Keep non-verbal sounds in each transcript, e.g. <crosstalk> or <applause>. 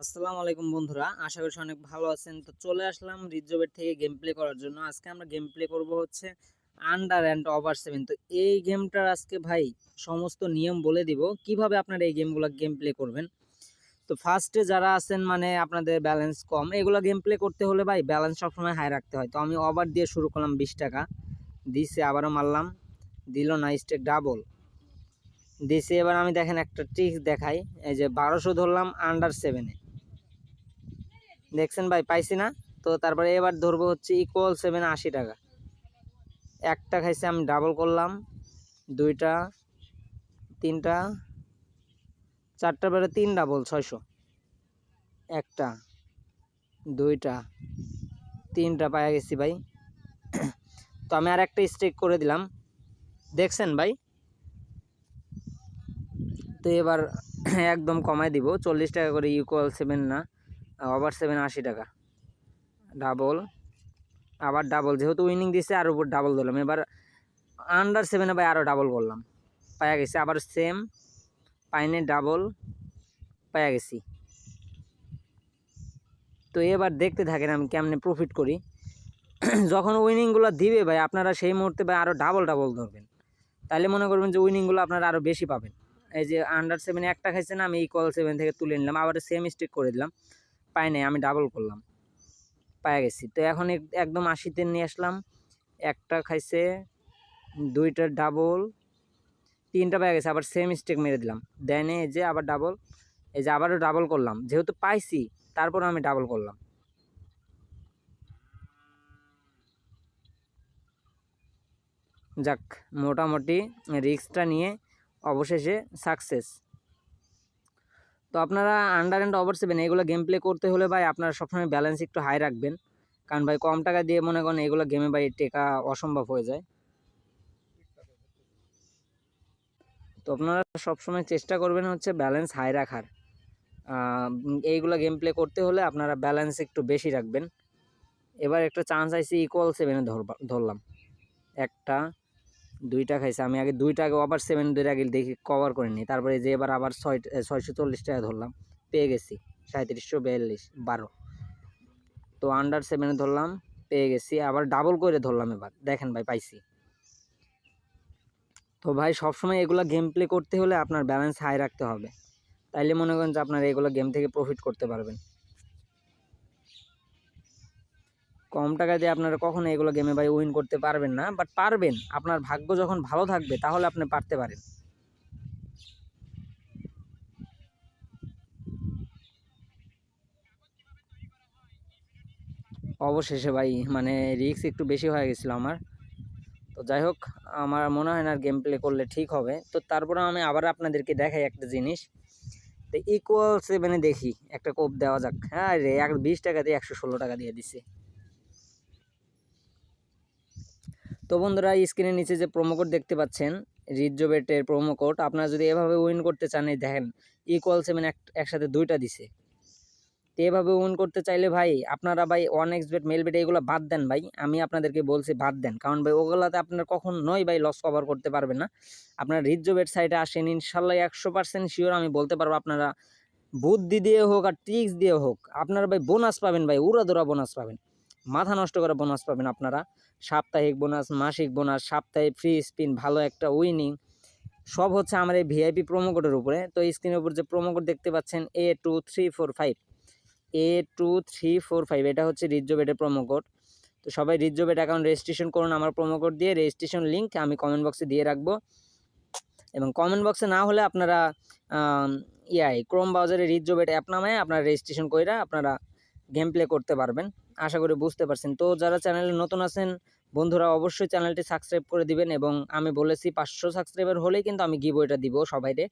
আসসালামু আলাইকুম বন্ধুরা, আশা করি অনেক ভালো আছেন। তো চলে আসলাম রিজবেট থেকে গেম প্লে করার জন্য। আজকে আমরা গেম প্লে করব হচ্ছে আন্ডার অ্যান্ড ওভার সেভেন তো এই গেমটার আজকে ভাই সমস্ত নিয়ম বলে দিব, কীভাবে আপনারা এই গেমগুলো গেম প্লে করবেন? তো ফার্স্টে যারা আছেন মানে আপনাদের ব্যালেন্স কম, এগুলো গেম প্লে করতে হলে ভাই ব্যালেন্স সবসময় হাই রাখতে হয়। তো আমি ওভার দিয়ে শুরু করলাম বিশ টাকা। দিছে আবারও মারলাম, দিল না স্টেক ডাবল দিছে এবার আমি দেখেন একটা ট্রিক্স দেখাই। এই যে বারোশো ধরলাম আন্ডার সেভেনে দেখছেন ভাই, পাইছি না। তো তারপরে এবার ধরবো হচ্ছে ইকুয়াল সেভেন আশি টাকা। একটা খাইছে আমি ডাবল করলাম, দুইটা, তিনটা, চারটা বেড়ে তিন ডাবল ছয়শো। একটা, দুইটা, তিনটা পায়া গেছি ভাই। তো আমি আর একটা স্টেক করে দিলাম। দেখছেন ভাই? তো এবার একদম কমাই দিব, চল্লিশ টাকা করে ইকুয়াল সেভেন না। ওভার সেভেন আশি টাকা। ডাবল আবার ডাবল যেহেতু উইনিং দিছে, আর উপর ডাবল ধরলাম এবার আন্ডার সেভেনে ভাই আরও ডাবল করলাম। পায়া গেছি, আবার সেম পাইনে ডাবল পায়া গেছি। তো এবার দেখতে থাকেন আমি কেমনে প্রফিট করি। <clears throat> যখন উইনিংগুলো দিবে ভাই, আপনারা সেই মুহূর্তে ভাই আরও ডাবল ডাবল ধরবেন। তাহলে মনে করবেন যে উইনিংগুলো আপনারা আরও বেশি পাবেন। এই যে আন্ডার সেভেনে একটা খাইছে না আমি ইকুয়াল সেভেন থেকে তুলে নিলাম, আবার সেম স্টিক করে দিলাম। পাই নাই, আমি ডাবল করলাম। পায়ে গেছি। তো এখন এক- একদম আশিতে নিয়ে আসলাম। একটা খাইছে, দুইটা ডাবল তিনটা পায়ে গেছে, আবার সেম স্টেক মেরে দিলাম। দেন এই যে আবার ডাবল এই যে আবারও ডাবল করলাম। যেহেতু পাইছি, তারপর আমি ডাবল করলাম। যাক, মোটামুটি রিস্কটা নিয়ে অবশেষে সাকসেস তো আপনারা আন্ডার অ্যান্ড ওভার সেভেন এগুলো গেম প্লে করতে হলে ভাই আপনারা সবসময় ব্যালেন্স একটু হাই রাখবেন। কারণ ভাই কম টাকা দিয়ে মনে করেন এগুলো গেমে ভাই টেকা অসম্ভব হয়ে যায়। তো আপনারা সবসময় চেষ্টা করবেন হচ্ছে ব্যালেন্স হাই রাখার। এইগুলো গেম প্লে করতে হলে আপনারা ব্যালেন্স একটু বেশি রাখবেন। এবার একটা চান্স আইসি ইকুয়াল সেভেনে ধরলাম। একটা দুইটা খাইছে। আমি আগে দুইটা আগে আবার সেভেন দুইটা আগে দেখি কভার করে নিই তারপরে যে এবার আবার ছয় ছয়শো চল্লিশ টাকা ধরলাম। পেয়ে গেছি। সাঁত্রিশশো বিয়াল্লিশ, বারো। তো আন্ডার সেভেনে ধরলাম, পেয়ে গেছি। আবার ডাবল করে ধরলাম এবার। দেখেন ভাই, পাইছি। তো ভাই, সবসময় এগুলো গেম প্লে করতে হলে আপনার ব্যালেন্স হাই রাখতে হবে। তাইলে মনে করেন যে আপনারা এগুলো গেম থেকে প্রফিট করতে পারবেন। কম টাকা দিয়ে আপনারা কখনো এগুলো গেমে ভাই উইন করতে পারবেন না বাট পারবেন। আপনার ভাগ্য যখন ভালো থাকবে, তাহলে আপনি পারতে পারেন। অবশেষে ভাই মানে রিস্ক একটু বেশি হয়ে গেছিল আমার। তো যাই হোক, আমার মনে হয় না গেম প্লে করলে ঠিক হবে। তো তারপরে আমি আবার আপনাদেরকে দেখাই একটা জিনিস। তো ইকুয়াল সেভেনে দেখি, একটা কোপ দেওয়া যাক। হ্যাঁ রে, এক বিশ টাকা দিয়ে একশো ষোলো টাকা দিয়ে দিছে। তো বন্ধুরা স্ক্রিনের নিচে যে প্রোমো কোড দেখতে পাচ্ছেন রিজোবেটের প্রোমো কোড আপনারা যদি এভাবে উইন করতে চান, এই দেখেন ইকুয়াল সেভেন এক, একসাথে দুইটা দিছে। তো এভাবে উইন করতে চাইলে ভাই, আপনারা ভাই one x bet Melbet এগুলো বাদ দেন ভাই, আমি আপনাদেরকে বলছি বাদ দেন, কারণ ভাই ওগুলাতে আপনার কখন নয় ভাই লস কভার করতে পারবেন না। আপনার রিজোবেট সাইডে আসেন, ইনশাল্লাহ একশো পার্সেন্ট শিওর আমি বলতে পারব আপনারা বুদ্ধি দিয়ে হোক আর ট্রিক্স দিয়ে হোক, আপনারা ভাই বোনাস পাবেন ভাই উড়াদোড়া বোনাস পাবেন। মাথা নষ্ট করা বোনাস পাবেন আপনারা। সাপ্তাহিক বোনাস মাসিক বোনাস সাপ্তাহিক ফ্রি স্পিন ভালো একটা উইনিং সব হচ্ছে আমার এই ভিআইপি প্রোমো কোডের উপরে। তো স্ক্রিনের উপর যে প্রোমো কোড দেখতে পাচ্ছেন A two three four five A two three four five এটা হচ্ছে রিজোবেটের প্রোমো কোড তো সবাই রিজোবেট অ্যাকাউন্ট রেজিস্ট্রেশন করুন আমার প্রোমো কোড দিয়ে। রেজিস্ট্রেশন লিঙ্ক আমি কমেন্ট বক্সে দিয়ে রাখব। এবং কমেন্ট বক্সে না হলে আপনারা ইয়াই ক্রোম ব্রাউজারে রিজোবেট অ্যাপ নামে আপনারা রেজিস্ট্রেশন করে আপনারা গেম প্লে করতে পারবেন। আশা করি বুঝতে পারছেন। তো যারা চ্যানেলে নতুন আছেন, বন্ধুরা অবশ্যই চ্যানেলটি সাবস্ক্রাইব করে দিবেন এবং আমি বলেছি পাঁচশো সাবস্ক্রাইবার হলেই কিন্তু আমি গিবইটা দিব সবাইকে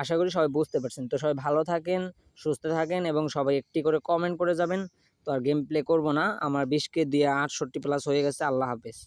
আশা করি সবাই বুঝতে পারছেন। তো সবাই ভালো থাকেন, সুস্থ থাকেন এবং সবাই একটি করে কমেন্ট করে যাবেন। তো আর গেম প্লে করব না, আমার বিশকে দিয়ে আটষট্টি প্লাস হয়ে গেছে। আল্লাহ হাফেজ।